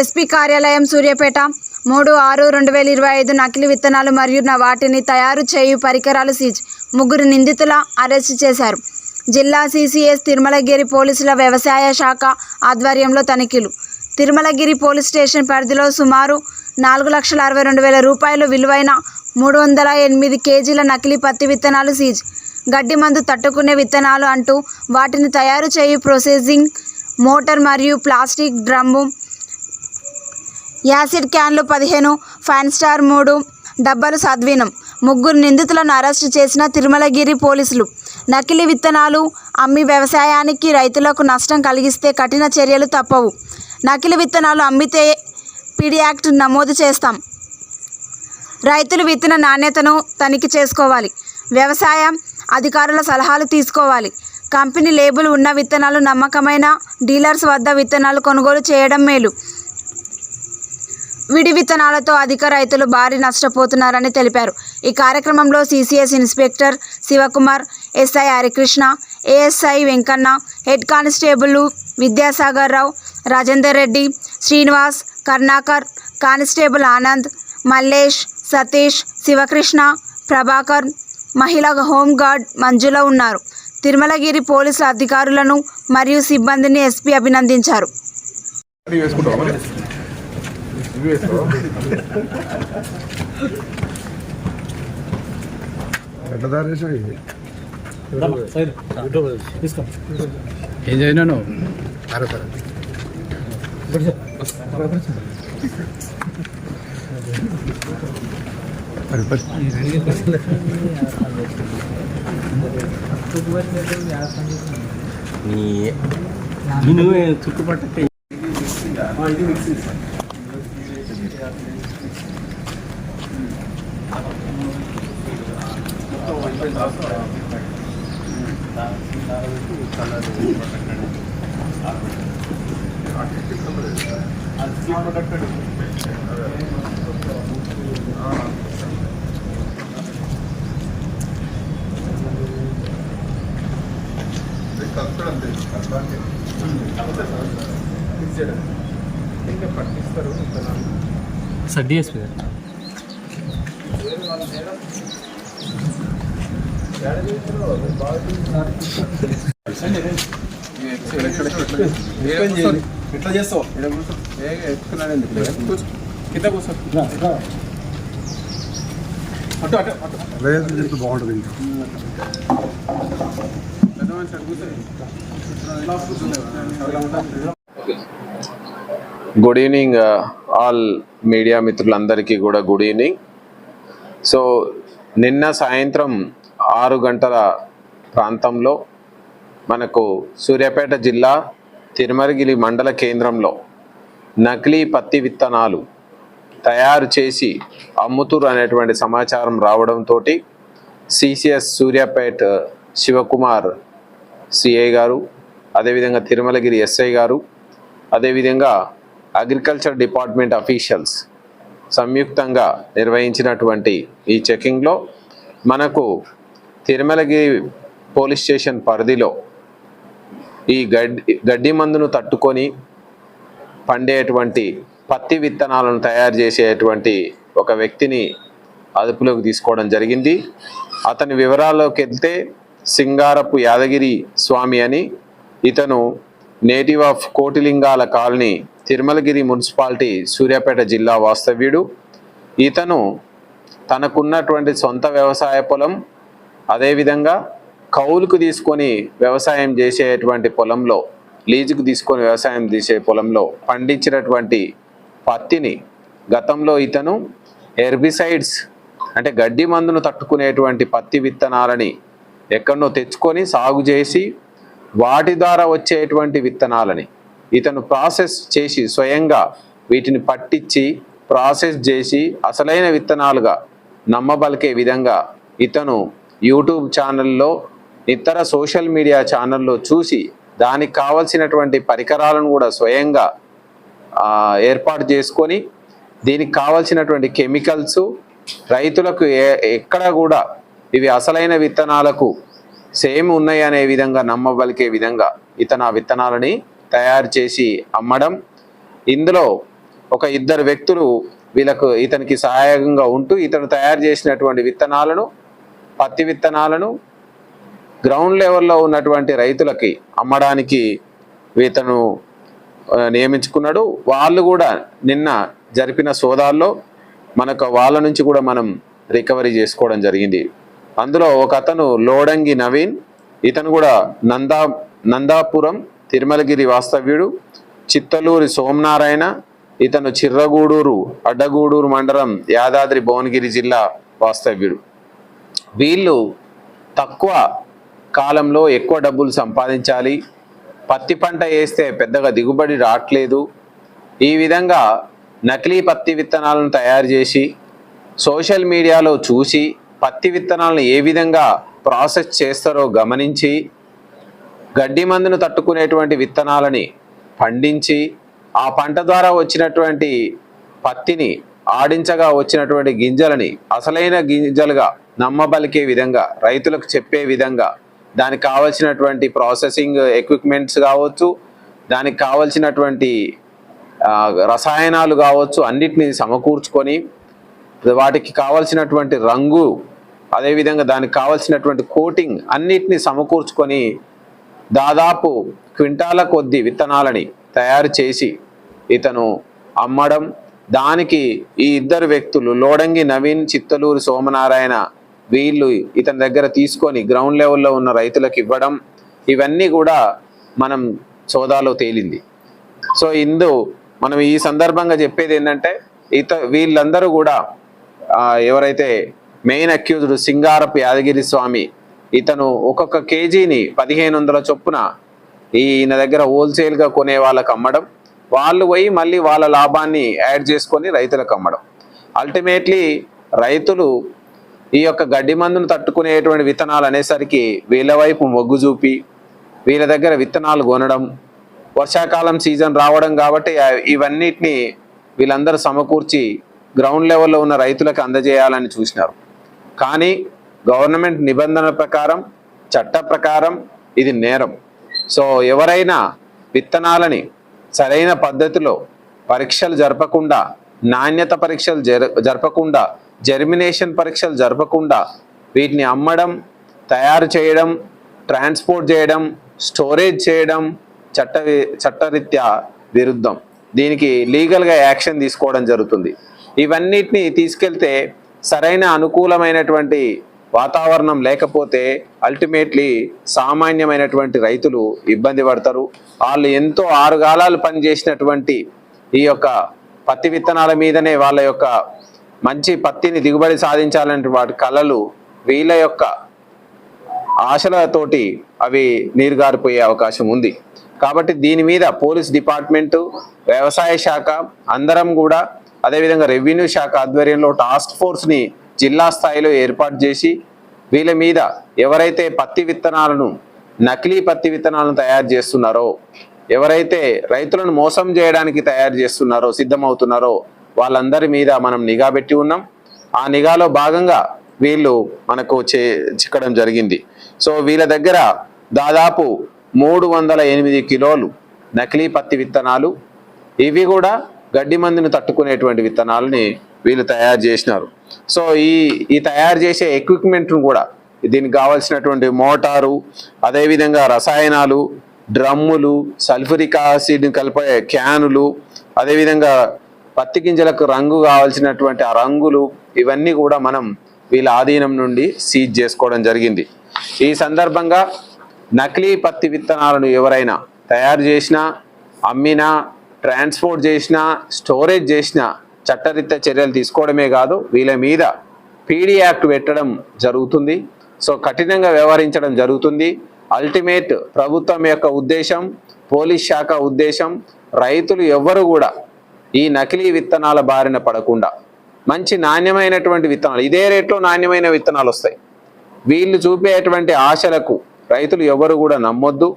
SP కార్యాలయం సూర్యాపేట. మూడు ఆరు రెండు వేల ఇరవై ఐదు నకిలీ విత్తనాలు మరియు నా వాటిని తయారు చేయు పరికరాలు సీజ్ ముగ్గురు నిందితుల అరెస్టు చేశారు. జిల్లా సిసిఎస్ తిరుమలగిరి పోలీసుల వ్యవసాయ శాఖ ఆధ్వర్యంలో తనిఖీలు. తిరుమలగిరి పోలీస్ స్టేషన్ పరిధిలో సుమారు నాలుగు లక్షల అరవై రెండు వేల రూపాయలు విలువైన మూడు వందల ఎనిమిది కేజీల నకిలీ పత్తి విత్తనాలు సీజ్ గడ్డి మందు తట్టుకునే విత్తనాలు అంటూ వాటిని తయారు చేయు ప్రొసెసింగ్ మోటార్ మరియు ప్లాస్టిక్ డ్రమ్ము యాసిడ్ క్యాన్లు పదిహేను ఫైవ్ స్టార్ మూడు డబ్బాలు సద్వినం. ముగ్గురు నిందితులను అరెస్టు చేసిన తిరుమలగిరి పోలీసులు. నకిలీ విత్తనాలు అమ్మి వ్యవసాయానికి రైతులకు నష్టం కలిగిస్తే కఠిన చర్యలు తప్పవు. నకిలీ విత్తనాలు అమ్మితే పిడి యాక్ట్ నమోదు చేస్తాం. రైతులు విత్తన నాణ్యతను తనిఖీ చేసుకోవాలి. వ్యవసాయం అధికారుల సలహాలు తీసుకోవాలి. కంపెనీ లేబుల్ ఉన్న విత్తనాలు నమ్మకమైన డీలర్స్ వద్ద విత్తనాలు కొనుగోలు చేయడం మేలు. విడి విత్తనాలతో అధిక రైతులు భారీ నష్టపోతున్నారని తెలిపారు. ఈ కార్యక్రమంలో CCS inspector Shivakumar SI Harikrishna ASI Venkanna head constable Vidyasagar Rao Rajender Reddy Srinivas Karnakar constable Anand Mallesh Satish Shivakrishna Prabhakar మహిళా హోంగార్డ్ మంజుల ఉన్నారు. తిరుమలగిరి పోలీసు అధికారులను మరియు సిబ్బందిని ఎస్పీ అభినందించారు. ఇవి వేసుకుంటావా మరి ఇవి వేసుకో ఎట్లా తయారు చేసావు ఇవి ఏం చేసినాను సరే సరే. నీ నేను చుట్టుపక్కల సార్ డిఎస్పీ గారు ఎట్లా చేస్తావు కింద కూర్చో అటు అటు లేదు బాగుంటుంది ఇంకా good evening uh, all media మిత్రులందరికీ కూడా గుడ్ ఈవినింగ్. సో నిన్న సాయంత్రం ఆరు గంటల ప్రాంతంలో మనకు సూర్యాపేట జిల్లా తిరుమలగిరి మండల కేంద్రంలో నకిలీ పత్తి విత్తనాలు తయారు చేసి అమ్ముతురు అనేటువంటి సమాచారం రావడంతో సిసిఎస్ సూర్యాపేట శివకుమార్ సిఐ గారు అదేవిధంగా తిరుమలగిరి ఎస్ఐ గారు అదేవిధంగా అగ్రికల్చర్ డిపార్ట్మెంట్ అఫీషియల్స్ సంయుక్తంగా నిర్వహించినటువంటి ఈ చెకింగ్లో మనకు తిరుమలగిరి పోలీస్ స్టేషన్ పరిధిలో ఈ గడ్డి గడ్డి మందును తట్టుకొని పండేటువంటి పత్తి విత్తనాలను తయారు చేసేటువంటి ఒక వ్యక్తిని అదుపులోకి తీసుకోవడం జరిగింది. అతని వివరాల్లోకి వెళ్తే సింగారపు యాదగిరి స్వామి అని ఇతను native of Kotilingala colony Tirumalagiri municipality Suryapet జిల్లా వాస్తవ్యుడు. ఇతను తనకున్నటువంటి సొంత వ్యవసాయ పొలం అదేవిధంగా కౌలుకు తీసుకొని వ్యవసాయం చేసేటువంటి పొలంలో లీజుకు తీసుకొని వ్యవసాయం చేసే పొలంలో పండించినటువంటి పత్తిని గతంలో ఇతను హెర్బిసైడ్స్ అంటే గడ్డి మందును తట్టుకునేటువంటి పత్తి విత్తనాలని ఎక్కడనో తెచ్చుకొని సాగు చేసి వాటి ద్వారా వచ్చేటువంటి విత్తనాలని ఇతను ప్రాసెస్ చేసి స్వయంగా వీటిని పట్టించి ప్రాసెస్ చేసి అసలైన విత్తనాలుగా నమ్మబలికే విధంగా ఇతను యూట్యూబ్ ఛానల్లో ఇతర సోషల్ మీడియా ఛానల్లో చూసి దానికి కావలసినటువంటి పరికరాలను కూడా స్వయంగా ఏర్పాటు చేసుకొని దీనికి కావలసినటువంటి కెమికల్స్ రైతులకు ఎక్కడ కూడా ఇవి అసలైన విత్తనాలకు సేమ్ ఉన్నాయి అనే విధంగా నమ్మబలికే విధంగా ఇతను ఆ విత్తనాలని తయారు చేసి అమ్మడం. ఇందులో ఒక ఇద్దరు వ్యక్తులు వీళ్ళకు ఇతనికి సహాయకంగా ఉంటూ ఇతను తయారు చేసినటువంటి విత్తనాలను పత్తి విత్తనాలను గ్రౌండ్ లెవెల్లో ఉన్నటువంటి రైతులకి అమ్మడానికి ఇతను నియమించుకున్నాడు. వాళ్ళు కూడా నిన్న జరిపిన సోదాల్లో మనకు వాళ్ళ నుంచి కూడా మనం రికవరీ చేసుకోవడం జరిగింది. అందులో ఒక అతను లోడంగి నవీన్ ఇతను కూడా నందా నందాపురం తిరుమలగిరి వాస్తవ్యుడు చిత్తలూరి సోమనారాయణ ఇతను చిర్రగూడూరు అడ్డగూడూరు మండలం యాదాద్రి భువనగిరి జిల్లా వాస్తవ్యుడు. వీళ్ళు తక్కువ కాలంలో ఎక్కువ డబ్బులు సంపాదించాలి. పత్తి పంట వేస్తే పెద్దగా దిగుబడి రావట్లేదు ఈ విధంగా నకిలీ పత్తి విత్తనాలను తయారు చేసి సోషల్ మీడియాలో చూసి పత్తి విత్తనాలను ఏ విధంగా ప్రాసెస్ చేస్తారో గమనించి గడ్డి మందును తట్టుకునేటువంటి విత్తనాలని పండించి ఆ పంట ద్వారా వచ్చినటువంటి పత్తిని ఆడించగా వచ్చినటువంటి గింజలని అసలైన గింజలుగా నమ్మబలికే విధంగా రైతులకు చెప్పే విధంగా దానికి కావలసినటువంటి ప్రాసెసింగ్ ఎక్విప్మెంట్స్ కావచ్చు దానికి కావలసినటువంటి రసాయనాలు కావచ్చు అన్నిటిని సమకూర్చుకొని వాటికి కావలసినటువంటి రంగు అదేవిధంగా దానికి కావలసినటువంటి కోటింగ్ అన్నిటిని సమకూర్చుకొని దాదాపు క్వింటాల కొద్ది విత్తనాలని తయారు చేసి ఇతను అమ్మడం దానికి ఈ ఇద్దరు వ్యక్తులు లోడంగి నవీన్ చిత్తలూరు సోమనారాయణ వీళ్ళు ఇతని దగ్గర తీసుకొని గ్రౌండ్ లెవెల్లో ఉన్న రైతులకు ఇవ్వడం ఇవన్నీ కూడా మనం సోదాలో తేలింది. సో ఇందు మనం ఈ సందర్భంగా చెప్పేది ఏంటంటే ఇత వీళ్ళందరూ కూడా ఎవరైతే మెయిన్ అక్యూజ్డ్ సింగారపు యాదగిరి స్వామి ఇతను ఒక్కొక్క కేజీని పదిహేను వందల చొప్పున ఈయన దగ్గర హోల్సేల్గా కొనే వాళ్ళకి అమ్మడం వాళ్ళు పోయి మళ్ళీ వాళ్ళ లాభాన్ని యాడ్ చేసుకొని రైతులకు అమ్మడం. అల్టిమేట్లీ రైతులు ఈ యొక్క గడ్డి మందును తట్టుకునేటువంటి విత్తనాలు అనేసరికి వీళ్ళ వైపు మొగ్గు చూపి వీళ్ళ దగ్గర విత్తనాలు కొనడం వర్షాకాలం సీజన్ రావడం కాబట్టి ఇవన్నిటిని వీళ్ళందరూ సమకూర్చి గ్రౌండ్ లెవెల్లో ఉన్న రైతులకు అందజేయాలని చూసినారు. కానీ గవర్నమెంట్ నిబంధనల ప్రకారం చట్ట ప్రకారం ఇది నేరం. సో ఎవరైనా విత్తనాలని సరైన పద్ధతిలో పరీక్షలు జరపకుండా నాణ్యత పరీక్షలు జర జరపకుండా జర్మినేషన్ పరీక్షలు జరపకుండా వీటిని అమ్మడం తయారు చేయడం ట్రాన్స్పోర్ట్ చేయడం స్టోరేజ్ చేయడం చట్ట చట్టరీత్యా విరుద్ధం. దీనికి లీగల్గా యాక్షన్ తీసుకోవడం జరుగుతుంది. ఇవన్నిటిని తీసుకెళ్తే సరైన అనుకూలమైనటువంటి వాతావరణం లేకపోతే అల్టిమేట్లీ సామాన్యమైనటువంటి రైతులు ఇబ్బంది పడతారు. వాళ్ళు ఎంతో ఆరుగాలాలు పనిచేసినటువంటి ఈ యొక్క పత్తి విత్తనాల మీదనే వాళ్ళ యొక్క మంచి పత్తిని దిగుబడి సాధించాలంటే వాటి కళలు వీళ్ళ యొక్క ఆశలతోటి అవి నీరుగారిపోయే అవకాశం ఉంది. కాబట్టి దీని మీద పోలీస్ డిపార్ట్మెంటు వ్యవసాయ శాఖ అందరం కూడా అదేవిధంగా రెవెన్యూ శాఖ ఆధ్వర్యంలో టాస్క్ ఫోర్స్ని జిల్లా స్థాయిలో ఏర్పాటు చేసి వీళ్ళ మీద ఎవరైతే పత్తి విత్తనాలను నకిలీ పత్తి విత్తనాలను తయారు చేస్తున్నారో ఎవరైతే రైతులను మోసం చేయడానికి తయారు చేస్తున్నారో సిద్ధమవుతున్నారో వాళ్ళందరి మీద మనం నిఘా పెట్టి ఉన్నాం. ఆ నిఘాలో భాగంగా వీళ్ళు మనకు చే చిక్కడం జరిగింది. సో వీళ్ళ దగ్గర దాదాపు మూడు వందల ఎనిమిది కిలోలు నకిలీ పత్తి విత్తనాలు ఇవి కూడా గడ్డి మందును తట్టుకునేటువంటి విత్తనాలని వీళ్ళు తయారు చేసినారు. సో ఈ ఈ తయారు చేసే ఎక్విప్మెంట్ను కూడా దీనికి కావాల్సినటువంటి మోటారు అదేవిధంగా రసాయనాలు డ్రమ్ములు సల్ఫరిక్ యాసిడ్ కలిపే క్యానులు అదేవిధంగా పత్తి గింజలకు రంగు కావాల్సినటువంటి ఆ రంగులు ఇవన్నీ కూడా మనం వీళ్ళ ఆధీనం నుండి సీజ్ చేసుకోవడం జరిగింది. ఈ సందర్భంగా నకిలీ పత్తి విత్తనాలను ఎవరైనా తయారు చేసినా అమ్మినా ట్రాన్స్పోర్ట్ చేసినా స్టోరేజ్ చేసినా చట్టరీత్యా చర్యలు తీసుకోవడమే కాదు వీళ్ళ మీద పీడీ యాక్ట్ పెట్టడం జరుగుతుంది. సో కఠినంగా వ్యవహరించడం జరుగుతుంది. అల్టిమేట్ ప్రభుత్వం యొక్క ఉద్దేశం పోలీస్ శాఖ ఉద్దేశం రైతులు ఎవ్వరు కూడా ఈ నకిలీ విత్తనాల బారిన పడకుండా మంచి నాణ్యమైనటువంటి విత్తనాలు ఇదే రేట్లో నాణ్యమైన విత్తనాలు వస్తాయి. వీళ్ళు చూపేటువంటి ఆశలకు రైతులు ఎవరు కూడా నమ్మొద్దు.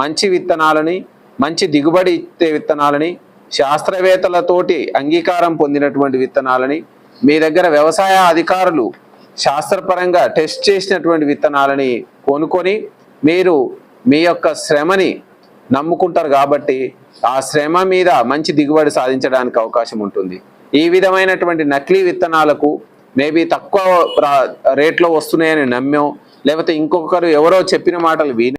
మంచి విత్తనాలని మంచి దిగుబడి ఇచ్చే విత్తనాలని శాస్త్రవేత్తలతోటి అంగీకారం పొందినటువంటి విత్తనాలని మీ దగ్గర వ్యవసాయ అధికారులు శాస్త్రపరంగా టెస్ట్ చేసినటువంటి విత్తనాలని కొనుక్కొని మీరు మీ యొక్క శ్రమని నమ్ముకుంటారు కాబట్టి ఆ శ్రమ మీద మంచి దిగుబడి సాధించడానికి అవకాశం ఉంటుంది. ఈ విధమైనటువంటి నకిలీ విత్తనాలకు మేబీ తక్కువ రేట్లో వస్తున్నాయని నమ్మో. లేకపోతే ఇంకొకరు ఎవరో చెప్పిన మాటలు విని